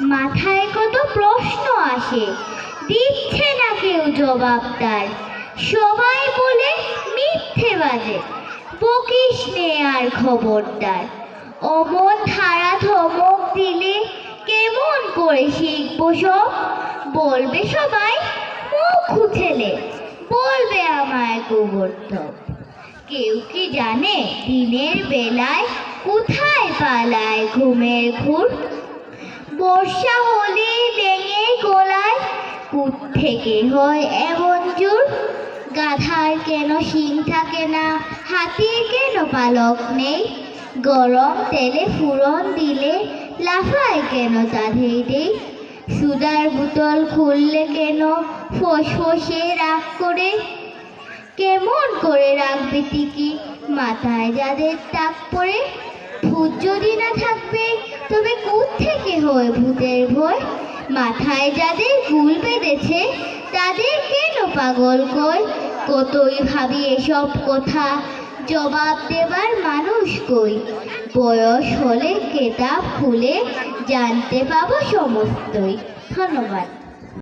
মাথায় কত প্রশ্ন আসে। দিচ্ছে না কেউ জবাব তার। সবাই বলে মিথ্যে বাজে। বকিস নে আর খবরদার অমন ধারা ধমক দিলে কেমন করে শিখব সব? বলবে সবাই, মুখ উঠেলে। বলবে আমায় গোবর্ধন। কেউ কি জানে, দিনের বেলায় কোথায় পালায় ঘুমের ঘুর? বর্ষা হলে ব্যাঙে গোলায় কুট থেকে হয় এমন জোর। গাধার কেন শিং থাকে না? হাতির কেন পালক নেই? গরম তেলে ফুরন দিলে লাফায় কেন তাদের দেই? সুদার বোতল খুললে কেন ফসফসে রাগ করে? কেমন করে রাখবে টিকি? মাথায় যাদের তাক পড়ে, ভূত যদি না থাকবে হয় ভূতের ভয় মাথায় যাদের ভুল বেঁধেছে, তাদের কেন পাগল কই কতই ভাবি এসব কথা, জবাব দেবার মানুষ কই? বয়স হলে কেতাব খুলে জানতে পাবো সমস্তই। ধন্যবাদ।